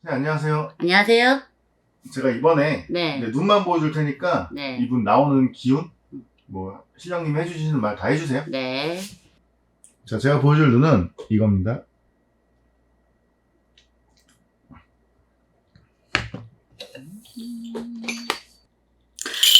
네, 안녕하세요. 안녕하세요. 제가 이번에 네. 이제 눈만 보여줄 테니까 네. 이분 나오는 기운, 뭐 실장님 해주시는 말 다 해주세요. 네. 자, 제가 보여줄 눈은 이겁니다.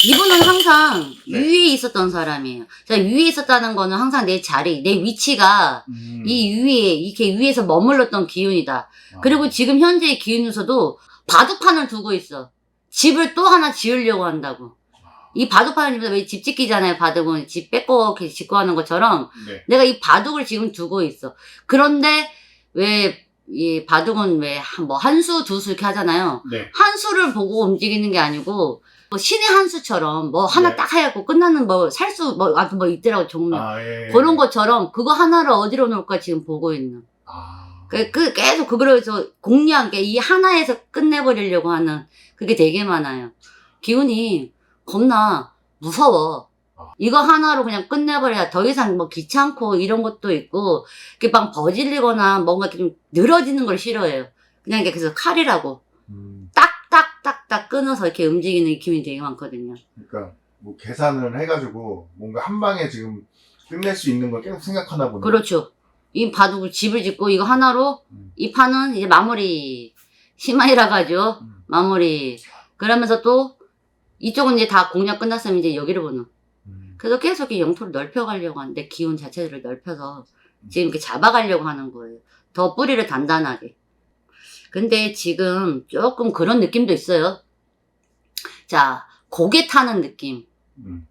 이분은 항상 네. 위에 있었던 사람이에요. 자, 위에 있었다는 거는 항상 내 자리, 내 위치가 음. 이 위에, 이렇게 위에서 머물렀던 기운이다. 아, 그리고 지금 현재의 기운에서도 바둑판을 두고 있어. 집을 또 하나 지으려고 한다고. 이 바둑판을 왜집 짓기잖아요, 바둑은. 집 뺏고 이렇게 짓고 하는 것처럼 네. 내가 이 바둑을 지금 두고 있어. 그런데 왜 이 바둑은 왜 뭐 한 수, 두 수 이렇게 하잖아요. 네. 한 수를 보고 움직이는 게 아니고 뭐 신의 한 수처럼 뭐 하나 네. 딱 해갖고 끝나는 뭐 살 수 뭐, 아, 뭐 있더라고 종류. 아, 예. 그런 것처럼 그거 하나를 어디로 놓을까 지금 보고 있는. 아. 그, 그 계속 그거에서 공략하게 이 하나에서 끝내버리려고 하는 그게 되게 많아요. 기운이 겁나 무서워. 아. 이거 하나로 그냥 끝내버려야 더 이상 뭐 귀찮고 이런 것도 있고, 이렇게 막 버질리거나 뭔가 이렇게 좀 늘어지는 걸 싫어해요. 그냥 이게 그래서 칼이라고 음, 딱딱딱딱 끊어서 이렇게 움직이는 이 기운이 되게 많거든요. 그러니까 뭐 계산을 해가지고 뭔가 한 방에 지금 끝낼 수 있는 걸 계속 생각하나 보네. 그렇죠. 이 바둑을 집을 짓고 이거 하나로 음. 이 판은 이제 마무리 심하이라 가죠. 음. 마무리. 그러면서 또 이쪽은 이제 다 공략 끝났으면 이제 여기를 보는. 음. 그래서 계속 이 영토를 넓혀가려고 하는데 기운 자체를 넓혀서 지금 이렇게 잡아가려고 하는 거예요. 더 뿌리를 단단하게. 근데 지금 조금 그런 느낌도 있어요. 자, 고개 타는 느낌. 음.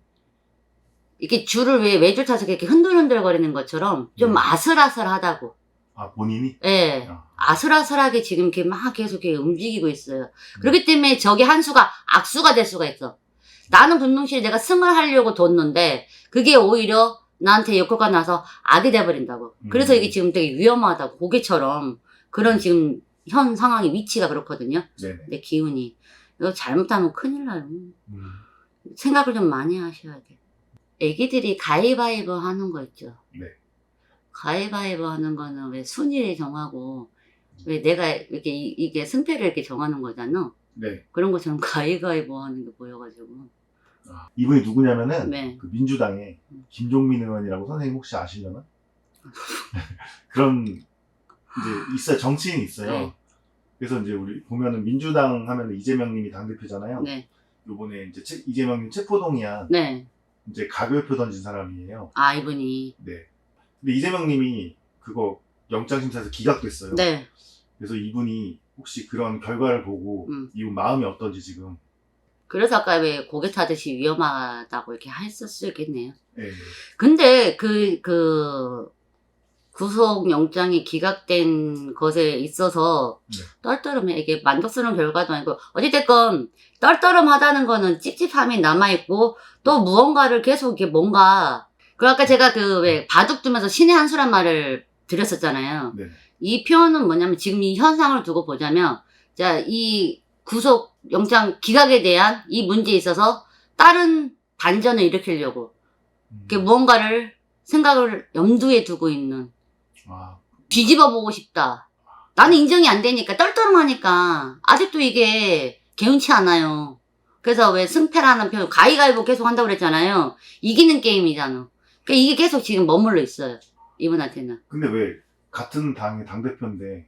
이렇게 줄을 왜 외줄 타서 이렇게 흔들흔들 거리는 것처럼 좀 네. 아슬아슬하다고. 아, 본인이? 예. 아. 아슬아슬하게 지금 이렇게 막 계속 이렇게 움직이고 있어요. 그렇기 때문에 저게 한 수가 악수가 될 수가 있어. 나는 분명히 내가 승을 하려고 뒀는데 그게 오히려 나한테 역효과 나서 악이 돼버린다고. 그래서 음. 이게 지금 되게 위험하다고. 고개처럼 그런 지금 현 상황의 위치가 그렇거든요. 네네. 내 기운이. 이거 잘못하면 큰일 나요. 음. 생각을 좀 많이 하셔야 돼. 애기들이 가위바위보 하는 거 있죠. 네. 가위바위보 하는 거는 왜 순위를 정하고 왜 내가 이렇게 이- 이게 승패를 이렇게 정하는 거잖아. 네. 그런 것처럼 가위바위보 하는 게 보여가지고. 아, 이분이 누구냐면은 네. 그 민주당의 김종민 의원이라고 선생님 혹시 아시려나? 그런 이제 있어요 정치인이 있어요. 네. 그래서 이제 우리 보면은 민주당 하면 이재명님이 당 대표잖아요. 네. 요번에 이제 채- 이재명님 체포동의안 네. 이제 가결표 던진 사람이에요. 아, 이분이. 네. 근데 이재명님이 그거 영장심사에서 기각됐어요. 네. 그래서 이분이 혹시 그런 결과를 보고 음. 이분 마음이 어떤지 지금. 그래서 아까 왜 고개 타듯이 위험하다고 이렇게 했을 수 있겠네요. 예. 근데 그, 그, 구속 영장이 기각된 것에 있어서 네. 떨떠름해. 이게 만족스러운 결과도 아니고, 어찌됐건 떨떠름하다는 거는 찝찝함이 남아있고, 또 무언가를 계속 이렇게 뭔가, 그 아까 제가 그 왜 바둑 두면서 신의 한 수란 말을 드렸었잖아요. 네. 이 표현은 뭐냐면 지금 이 현상을 두고 보자면, 자, 이 구속 영장 기각에 대한 이 문제에 있어서 다른 반전을 일으키려고, 음. 무언가를 생각을 염두에 두고 있는 아, 뒤집어 보고 싶다. 나는 인정이 안 되니까 떨떠름하니까 아직도 이게 개운치 않아요. 그래서 왜 승패라는 표현 가위가위보 계속 한다고 그랬잖아요. 이기는 게임이잖아. 그러니까 이게 계속 지금 머물러 있어요. 이분한테는. 근데 왜 같은 당의 당대표인데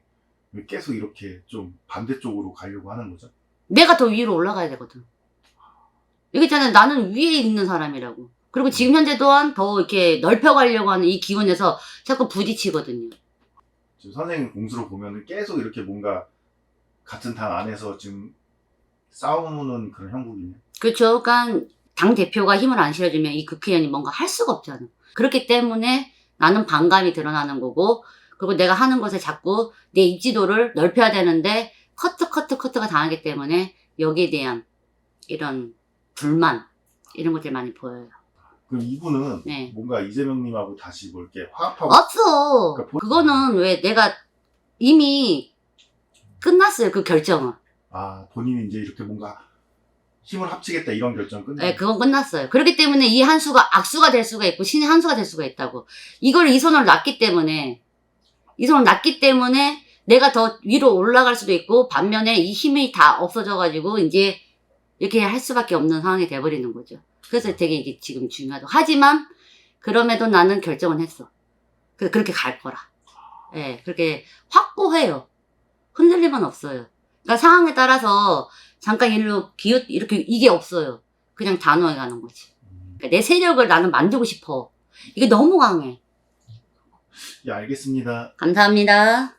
왜 계속 이렇게 좀 반대쪽으로 가려고 하는 거죠? 내가 더 위로 올라가야 되거든. 여기 있잖아요. 나는 위에 있는 사람이라고. 그리고 지금 현재 또한 더 이렇게 넓혀가려고 하는 이 기운에서 자꾸 부딪히거든요. 지금 선생님 공수로 보면은 계속 이렇게 뭔가 같은 당 안에서 지금 싸우는 그런 형국이네요. 그렇죠. 그러니까 당 대표가 힘을 안 실어주면 이 국회의원이 뭔가 할 수가 없잖아. 그렇기 때문에 나는 반감이 드러나는 거고, 그리고 내가 하는 것에 자꾸 내 입지도를 넓혀야 되는데 커트 커트 커트가 당하기 때문에 여기에 대한 이런 불만 이런 것들 많이 보여요. 그럼 이분은 네. 뭔가 이재명님하고 다시 뭐 이렇게 화합하고 없어. 그러니까 보- 그거는 왜 내가 이미 끝났어요. 그 결정은. 아 본인이 이제 이렇게 뭔가 힘을 합치겠다 이런 결정 끝내. 네, 그건 끝났어요. 그렇기 때문에 이 한 수가 악수가 될 수가 있고 신의 한 수가 될 수가 있다고. 이걸 이 손으로 놨기 때문에 이 손을 놨기 때문에 내가 더 위로 올라갈 수도 있고 반면에 이 힘이 다 없어져 가지고 이제 이렇게 할 수밖에 없는 상황이 돼 버리는 거죠. 그래서 되게 이게 지금 중요하죠. 하지만 그럼에도 나는 결정은 했어. 그 그렇게 갈 거라. 예, 그렇게 확고해요. 흔들림은 없어요. 그러니까 상황에 따라서 잠깐 일로 기웃 이렇게 이게 없어요. 그냥 단호하게 가는 거지. 그러니까 내 세력을 나는 만들고 싶어. 이게 너무 강해. 예, 알겠습니다. 감사합니다.